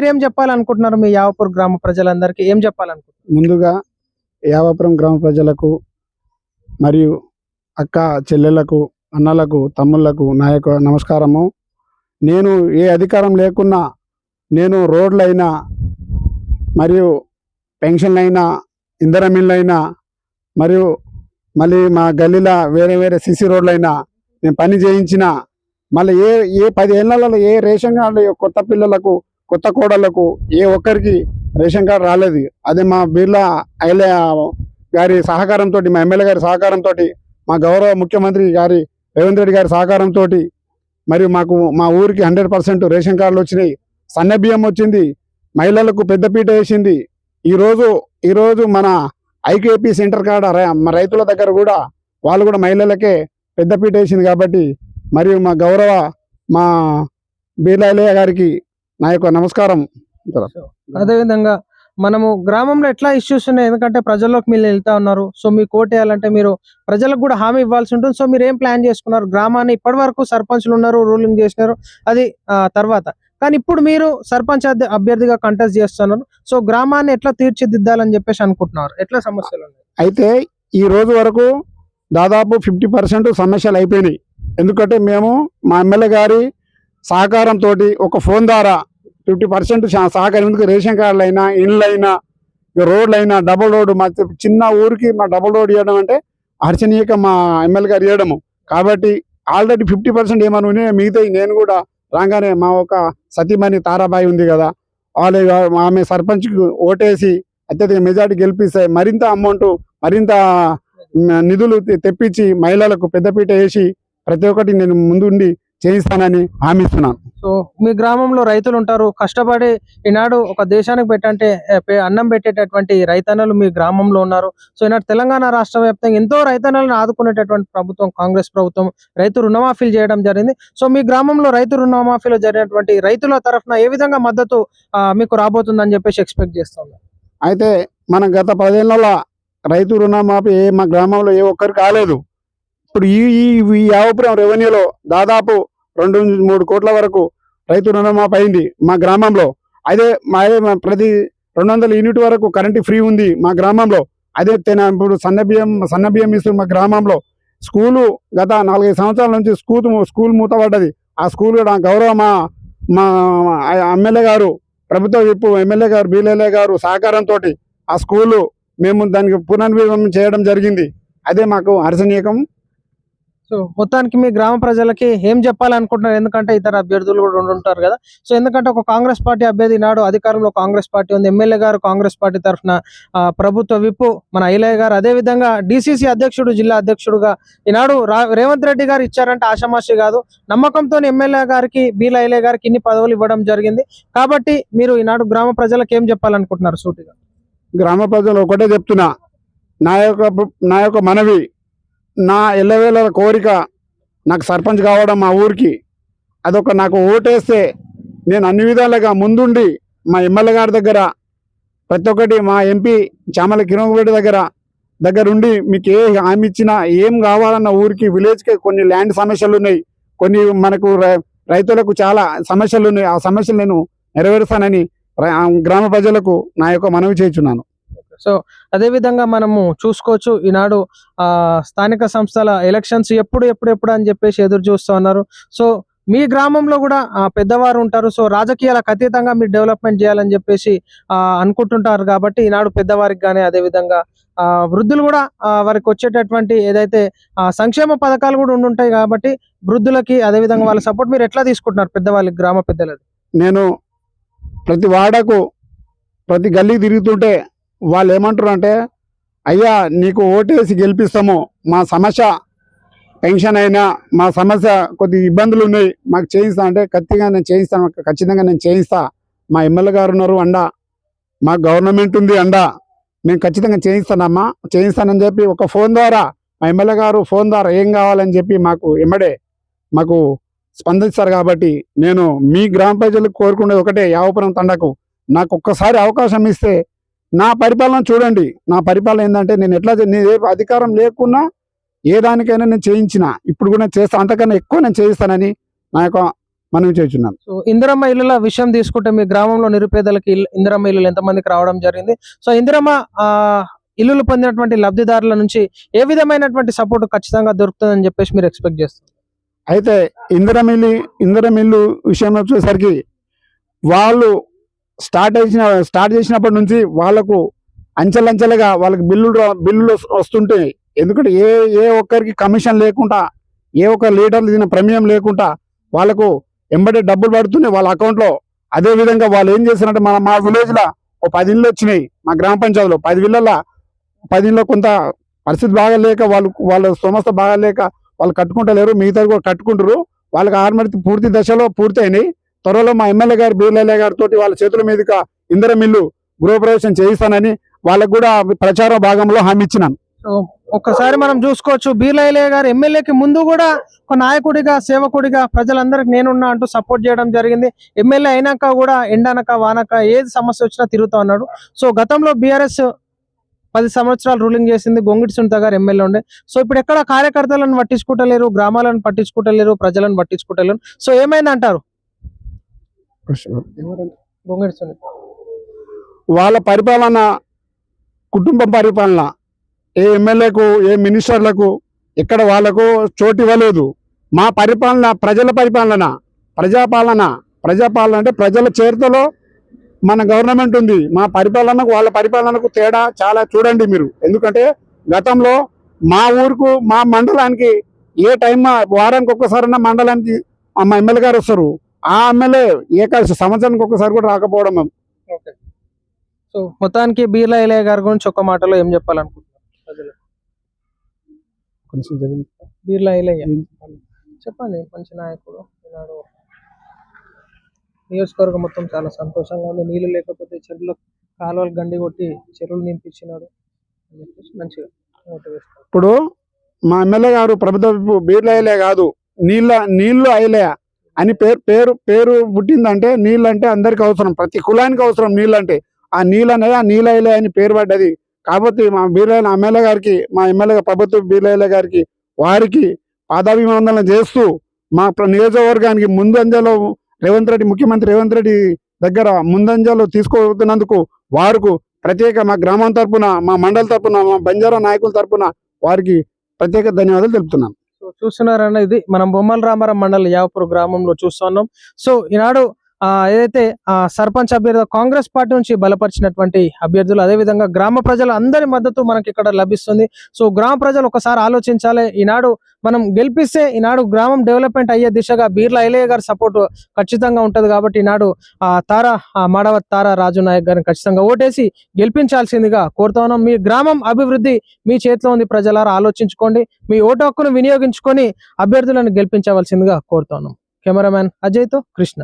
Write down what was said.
మీరేం చెప్పాలనుకుంటున్నారు మీ యావపురం గ్రామ ప్రజలందరికీ? ఏం చెప్పాలనుకుంటున్నారు? ముందుగా యావపురం గ్రామ ప్రజలకు మరియు అక్క చెల్లెలకు అన్నలకు తమ్ముళ్ళకు నా యొక్క నమస్కారము. నేను ఏ అధికారం లేకున్నా నేను రోడ్లైనా మరియు పెన్షన్లైనా ఇంధన మరియు మళ్ళీ మా గల్లీలో వేరే వేరే సిసి రోడ్లైనా నేను పని చేయించిన మళ్ళీ ఏ ఏ పది ఏళ్ళలో ఏ రేషన్ కార్డు కొత్త పిల్లలకు కొత్త కోడళ్ళకు ఏ ఒక్కరికి రేషన్ కార్డు రాలేదు. అదే మా బిర్లా ఐలే గారి సహకారంతో మా ఎమ్మెల్యే గారి సహకారంతో మా గౌరవ ముఖ్యమంత్రి గారి రేవంత్ రెడ్డి గారి సహకారంతో మరియు మాకు మా ఊరికి హండ్రెడ్ పర్సెంట్ రేషన్ కార్డులు వచ్చినాయి. సన్న బియ్యం వచ్చింది మహిళలకు పెద్దపీట వేసింది. ఈరోజు ఈరోజు మన ఐకేపీ సెంటర్ కాడ మా రైతుల దగ్గర కూడా వాళ్ళు కూడా మహిళలకే పెద్దపీట వేసింది కాబట్టి మరియు మా గౌరవ మా బీర్లాలయ్య గారికి నా యొక్క నమస్కారం. అదేవిధంగా మనము గ్రామంలో ఎట్లా ఇష్యూస్ ఉన్నాయి? ఎందుకంటే ప్రజల్లోకి మీరు వెళ్తా ఉన్నారు. సో మీకు ఓటు వేయాలంటే మీరు ప్రజలకు కూడా హామీ ఇవ్వాల్సి ఉంటుంది. సో మీరు ఏం ప్లాన్ చేసుకున్నారు? గ్రామాన్ని ఇప్పటి వరకు సర్పంచ్లు ఉన్నారు రూలింగ్ చేసినారు. అది తర్వాత. కానీ ఇప్పుడు మీరు సర్పంచ్ అభ్య- అభ్యర్థిగా కంటెస్ట్ చేస్తున్నారు. సో గ్రామాన్ని ఎట్లా తీర్చిదిద్దాలని చెప్పేసి అనుకుంటున్నారు? ఎట్లా సమస్యలు ఉన్నాయి? అయితే ఈ రోజు వరకు దాదాపు ఫిఫ్టీ పర్సెంట్ సమస్యలు అయిపోయినాయి. ఎందుకంటే మేము మా ఎమ్మెల్యే గారి సహకారంతో ఒక ఫోన్ ద్వారా ఫిఫ్టీ పర్సెంట్ సహకారం ఎందుకు రేషన్ కార్డులు అయినా ఇండ్లు అయినా రోడ్లు అయినా డబుల్ రోడ్డు మా చిన్న ఊరికి మా డబుల్ రోడ్ ఇవ్వడం అంటే అర్చనీయక మా ఎమ్మెల్యే గారు ఇవ్వడము. కాబట్టి ఆల్రెడీ ఫిఫ్టీ పర్సెంట్ ఏమైనా ఉన్నాయి మిగతా నేను కూడా రాగానే మా ఒక సతీమణి తారాబాయి ఉంది కదా వాళ్ళ ఆమె సర్పంచ్కి ఓటేసి అత్యధిక మెజార్టీ గెలిపిస్తే మరింత అమౌంట్ మరింత నిధులు తెప్పించి మహిళలకు పెద్దపీట వేసి ప్రతి ఒక్కటి నేను ముందుండి చేయిస్తానని హామీ ఇస్తున్నాను. సో మీ గ్రామంలో రైతులు ఉంటారు. కష్టపడి ఈనాడు ఒక దేశానికి పెట్టంటే అన్నం పెట్టేటటువంటి రైతన్నలు మీ గ్రామంలో ఉన్నారు. సో ఈనాడు తెలంగాణ రాష్ట్ర వ్యాప్తంగా ఎంతో రైతన్నలను ఆదుకునేటటువంటి ప్రభుత్వం కాంగ్రెస్ ప్రభుత్వం రైతు రుణమాఫీలు చేయడం జరిగింది. సో మీ గ్రామంలో రైతు రుణమాఫీలో జరిగినటువంటి రైతుల తరఫున ఏ విధంగా మద్దతు మీకు రాబోతుందని చెప్పేసి ఎక్స్పెక్ట్ చేస్తాం అయితే మన గత పదేళ్ళలో రైతు రుణమాఫీ ఏ మా గ్రామంలో ఏ ఒక్కరికి కాలేదు. ఇప్పుడు ఈ ఈ యావపురం రెవెన్యూలో దాదాపు రెండు నుంచి మూడు కోట్ల వరకు రైతు రుణమాఫీ అయింది మా గ్రామంలో. అదే మా అదే ప్రతి రెండు వందల యూనిట్ వరకు కరెంటు ఫ్రీ ఉంది మా గ్రామంలో. అదే తెన ఇప్పుడు సన్న బియ్యం సన్న బియ్యం ఇస్తుంది మా గ్రామంలో. స్కూలు గత నాలుగైదు సంవత్సరాల నుంచి స్కూల్ స్కూల్ మూతపడ్డది. ఆ స్కూల్ కూడా గౌరవ మా మా ఎమ్మెల్యే గారు ప్రభుత్వ విప్పు ఎమ్మెల్యే గారు బీఎల్ఏ గారు సహకారంతో ఆ స్కూలు మేము దానికి పునర్నిర్మాణం చేయడం జరిగింది. అదే మాకు హర్షణీయకం. సో మొత్తానికి మీ గ్రామ ప్రజలకి ఏం చెప్పాలనుకుంటున్నారు? ఎందుకంటే ఇతర అభ్యర్థులు కూడా ఉంటారు కదా. సో ఎందుకంటే ఒక కాంగ్రెస్ పార్టీ అభ్యర్థి నాడు అధికారంలో కాంగ్రెస్ పార్టీ ఉంది. ఎమ్మెల్యే గారు కాంగ్రెస్ పార్టీ తరఫున ప్రభుత్వ విప్పు మన ఐలయ్య గారు. అదే విధంగా డిసిసి అధ్యక్షుడు జిల్లా అధ్యక్షుడుగా ఈనాడు రా- రేవంత్ రెడ్డి గారు ఇచ్చారంటే ఆషామాషి కాదు. నమ్మకంతో ఎమ్మెల్యే గారికి బీల ఐలయ్య గారికి ఇన్ని పదవులు ఇవ్వడం జరిగింది. కాబట్టి మీరు ఈనాడు గ్రామ ప్రజలకు ఏం చెప్పాలనుకుంటున్నారు సూటిగా? గ్రామ ప్రజలు ఒకటే చెప్తున్నా. నా యొక్క నా యొక్క మనవి నా ఎల్లవేళ కోరిక నాకు సర్పంచ్ కావడం మా ఊరికి. అదొక నాకు ఓటేస్తే నేను అన్ని విధాలుగా ముందుండి మా ఎమ్మెల్యే గారి దగ్గర ప్రతి ఒక్కటి మా ఎంపీ చామల కిరణ్ రెడ్డి దగ్గర దగ్గరుండి మీకు ఏ హామీ ఇచ్చినా ఏం కావాలన్న ఊరికి విలేజ్కి కొన్ని ల్యాండ్ సమస్యలు ఉన్నాయి. కొన్ని మనకు రై- రైతులకు చాలా సమస్యలు ఉన్నాయి. ఆ సమస్యలు నేను నెరవేరుస్తానని గ్రామ ప్రజలకు నా యొక్క మనవి చేస్తున్నాను. సో అదే విధంగా మనము చూసుకోవచ్చు ఈనాడు ఆ స్థానిక సంస్థల ఎలక్షన్స్ ఎప్పుడు ఎప్పుడు ఎప్పుడు అని చెప్పేసి ఎదురు చూస్తూ ఉన్నారు. సో మీ గ్రామంలో కూడా పెద్దవారు ఉంటారు. సో రాజకీయాలకు అతీతంగా మీరు డెవలప్మెంట్ చేయాలని చెప్పేసి ఆ, అనుకుంటుంటారు కాబట్టి ఈనాడు పెద్దవారికి కానీ అదే విధంగా ఆ, వృద్ధులు కూడా వారికి వచ్చేటటువంటి ఏదైతే ఆ, సంక్షేమ పథకాలు కూడా ఉండుంటాయి కాబట్టి వృద్ధులకి అదే విధంగా వాళ్ళ సపోర్ట్ మీరు ఎట్లా తీసుకుంటున్నారు పెద్దవాళ్ళకి గ్రామ పెద్దలది? నేను ప్రతి వాడకు ప్రతి గల్లీ తిరుగుతుంటే వాళ్ళు ఏమంటారు అంటే అయ్యా నీకు ఓటేసి గెలిపిస్తాము. మా సమస్య పెన్షన్ అయినా మా సమస్య కొద్ది ఇబ్బందులు ఉన్నాయి. మాకు చేయిస్తా అంటే ఖచ్చితంగా నేను చేయిస్తాను ఖచ్చితంగా నేను చేయిస్తా. మా ఎమ్మెల్యే గారు ఉన్నారు అండ. మా గవర్నమెంట్ ఉంది అండ. మేము ఖచ్చితంగా చేయిస్తానమ్మా చేయిస్తానని చెప్పి ఒక ఫోన్ ద్వారా మా ఎమ్మెల్యే గారు ఫోన్ ద్వారా ఏం కావాలని చెప్పి మాకు ఎమ్మడే మాకు స్పందిస్తారు కాబట్టి నేను మీ గ్రామ ప్రజలకు కోరుకునేది ఒకటే యావపురం తండకు. నాకు ఒక్కసారి అవకాశం ఇస్తే నా పరిపాలన చూడండి. నా పరిపాలన ఏంటంటే నేను ఎట్లా నేను ఏ అధికారం లేకున్నా ఏ దానికైనా నేను చేయించిన. ఇప్పుడు కూడా నేను చేస్తాను అంతకన్నా ఎక్కువ నేను చేయిస్తానని నా యొక్క మనం చేస్తున్నాను. సో ఇందిరమ్మ ఇల్లుల విషయం తీసుకుంటే మీ గ్రామంలో నిరుపేదలకి ఇల్లు ఇందిరమ్మ ఇల్లులు ఎంతమందికి రావడం జరిగింది? సో ఇందిరమ్మ ఆ ఇల్లులు పొందినటువంటి లబ్ధిదారుల నుంచి ఏ విధమైనటువంటి సపోర్ట్ ఖచ్చితంగా దొరుకుతుందని చెప్పేసి మీరు ఎక్స్పెక్ట్ చేస్తారు? అయితే ఇందిరమిల్లి ఇందిరమిల్లు విషయం వచ్చేసరికి వాళ్ళు స్టార్ట్ చేసిన స్టార్ట్ చేసినప్పటి నుంచి వాళ్ళకు అంచెలంచెలుగా వాళ్ళకి బిల్లులు బిల్లులు వస్తుంటే వస్తుంటాయి ఎందుకంటే ఏ ఏ ఒక్కరికి కమిషన్ లేకుండా ఏ ఒక్క లీటర్లు తిన ప్రమేయం లేకుండా వాళ్ళకు ఎంబడే డబ్బులు పడుతున్నాయి వాళ్ళ అకౌంట్లో అదే విధంగా వాళ్ళు ఏం చేస్తారంటే మన మా విలేజ్లో ఓ పది ఇళ్ళు వచ్చినాయి మా గ్రామ పంచాయతీలో పది ఇళ్ళల్లో పది ఇళ్ళు కొంత పరిస్థితి బాగాలేక వాళ్ళు వాళ్ళ సంస్థ బాగాలేక వాళ్ళు కట్టుకుంటలేరు మిగతా కూడా కట్టుకుంటారు వాళ్ళకి ఆర్మతి పూర్తి దశలో పూర్తయినాయి. త్వరలో మా ఎమ్మెల్యే గారు బీర్లయ్య గారితో వాళ్ళ చేతుల మీదుగా ఇందిర మిల్లు గృహప్రవేశం చేయిస్తానని వాళ్ళకు కూడా ప్రచార భాగంలో హామీ ఇచ్చినాను. ఒక్కసారి మనం చూసుకోవచ్చు బీర్లయ్య గారు ఎమ్మెల్యేకి ముందు కూడా ఒక నాయకుడిగా సేవకుడిగా ప్రజలందరికి నేనున్నా అంటూ సపోర్ట్ చేయడం జరిగింది. ఎమ్మెల్యే అయినాక కూడా ఎండనక వానక ఏది సమస్య వచ్చినా తిరుగుతా ఉన్నాడు. సో గతంలో బీఆర్ఎస్ పది సంవత్సరాలు రూలింగ్ చేసింది గొంగిటి సునీత గారు ఎమ్మెల్యే ఉండే. సో ఇప్పుడు ఎక్కడ కార్యకర్తలను పట్టించుకుంటలేరు గ్రామాలను పట్టించుకుంటలేరు ప్రజలను పట్టించుకుంటలేరు సో ఏమైంది అంటారు వాళ్ళ పరిపాలన కుటుంబ పరిపాలన ఏ ఎమ్మెల్యేకు ఏ మినిస్టర్లకు ఎక్కడ వాళ్ళకు చోటు ఇవ్వలేదు. మా పరిపాలన ప్రజల పరిపాలన ప్రజాపాలన ప్రజాపాలన అంటే ప్రజల చేరితలో మన గవర్నమెంట్ ఉంది. మా పరిపాలనకు వాళ్ళ పరిపాలనకు తేడా చాలా చూడండి మీరు. ఎందుకంటే గతంలో మా ఊరుకు మా మండలానికి ఏ టైం వారానికి ఒక్కసారైనా మండలానికి మా ఎమ్మెల్యే గారు వస్తారు. ఆ ఎమ్మెల్యే ఏకాదశి సంవత్సరానికి ఒక్కసారి కూడా రాకపోవడం ఓకే. సో మొత్తానికి బీర్లయ్య గారి గురించి ఒక మాటలో ఏం చెప్పాలనుకుంటున్నారు ప్రజలు? కొంచెం. బీర్లా ఇలయ్య. చెప్పండి మంచి నాయకుడు ఈనాడు నియోజకవర్గం మొత్తం చాలా సంతోషంగా ఉంది. నీళ్ళు లేకపోతే చెరువులు కాలువలు గండి కొట్టి చెరువులు నింపించినాడు అని చెప్పేసి మంచిగా ఇప్పుడు మా ఎమ్మెల్యే గారు ప్రభుత్వ బీర్లు అయ్యలే కాదు నీళ్ళ నీళ్ళు అయ్యలే అని పేరు పేరు పేరు పుట్టిందంటే నీళ్ళంటే అందరికీ అందరికి అవసరం. ప్రతి కులానికి అవసరం నీళ్ళంటే. ఆ నీళ్ళు అనేది ఆ నీళ్ళు అని పేరు పడ్డది. కాబట్టి మా బీర్లైన ఎమ్మెల్యే గారికి మా ఎమ్మెల్యే ప్రభుత్వ బీర్లయ్య గారికి వారికి పాదాభివందనం చేస్తూ మా ప్ర- నియోజకవర్గానికి ముందంజలో రేవంత్ రెడ్డి ముఖ్యమంత్రి రేవంత్ రెడ్డి దగ్గర ముందంజలో తీసుకోతున్నందుకు వారికి ప్రత్యేక మా గ్రామం తరపున మా మండలి తరపున మా బంజారా నాయకుల తరపున వారికి ప్రత్యేక ధన్యవాదాలు తెలుపుతున్నాను. సో చూస్తున్నారన్న ఇది మనం బొమ్మల రామారం మండలి యావపూర్ గ్రామంలో చూస్తున్నాం. సో ఈనాడు ఏదైతే ఆ సర్పంచ్ అభ్యర్థి కాంగ్రెస్ పార్టీ నుంచి బలపరిచినటువంటి అభ్యర్థులు అదే విధంగా గ్రామ ప్రజల అందరి మద్దతు మనకి ఇక్కడ లభిస్తుంది. సో గ్రామ ప్రజలు ఒకసారి ఆలోచించాలి. ఈనాడు మనం గెలిపిస్తే ఈనాడు గ్రామం డెవలప్మెంట్ అయ్యే దిశగా బీర్లా ఐలయ్య గారి సపోర్ట్ ఖచ్చితంగా ఉంటది కాబట్టి ఈనాడు ఆ తార ఆ మాడవ తార రాజు నాయక్ గారిని ఖచ్చితంగా ఓటేసి గెలిపించాల్సిందిగా కోరుతా ఉన్నాం. మీ గ్రామం అభివృద్ధి మీ చేతిలో ఉంది ప్రజలారా ఆలోచించుకోండి. మీ ఓటు హక్కును వినియోగించుకొని అభ్యర్థులను గెలిపించవలసిందిగా కోరుతా ఉన్నాం. కెమెరామ్యాన్ అజయ్తో కృష్ణ.